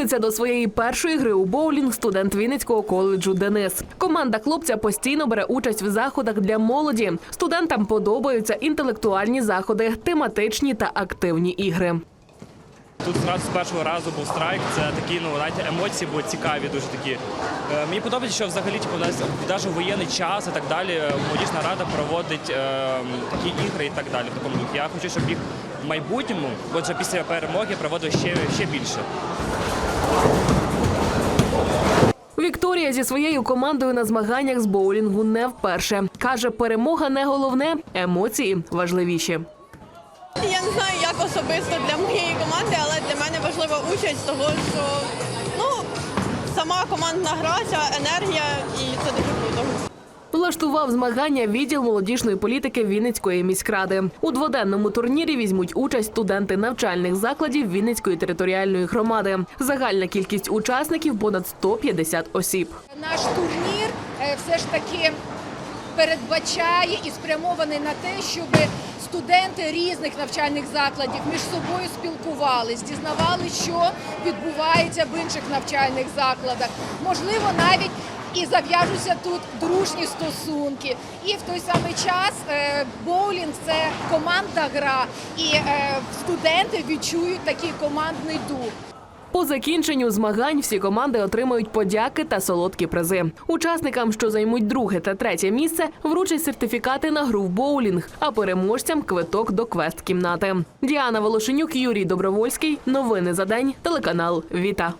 Готується до своєї першої гри у боулінг студент Вінницького коледжу Денис. Команда хлопця постійно бере участь в заходах для молоді. Студентам подобаються інтелектуальні заходи, тематичні та активні ігри. Тут зразу з першого разу був страйк. Це такі ну знаєте, емоції були цікаві, дуже такі. Е, мені подобається, що взагалі типу, навіть воєнний час і так далі. Молодіжна рада проводить е, такі ігри і так далі. В. Я хочу, щоб їх в майбутньому, от вже після перемоги, проводили ще, ще більше. Вікторія зі своєю командою на змаганнях з боулінгу не вперше. Каже, перемога не головне, емоції важливіші. Я не знаю, як особисто для моєї команди, але для мене важлива участь того, що ну сама командна гра, ця енергія, і це дуже круто. Влаштував змагання відділ молодіжної політики Вінницької міськради. У дводенному турнірі візьмуть участь студенти навчальних закладів Вінницької територіальної громади. Загальна кількість учасників понад 150 осіб. Наш турнір е, все ж таки передбачає і спрямований на те, щоб студенти різних навчальних закладів між собою спілкувались, дізнавали, що відбувається в інших навчальних закладах. Можливо, навіть і зав'яжуться тут дружні стосунки. І в той самий час е, боулінг це командна гра, і е, студенти відчують такий командний дух. По закінченню змагань всі команди отримають подяки та солодкі призи. Учасникам, що займуть друге та третє місце, вручать сертифікати на гру в боулінг, а переможцям квиток до квест-кімнати. Діана Волошенюк, Юрій Добровольський. Новини за день. Телеканал Віта.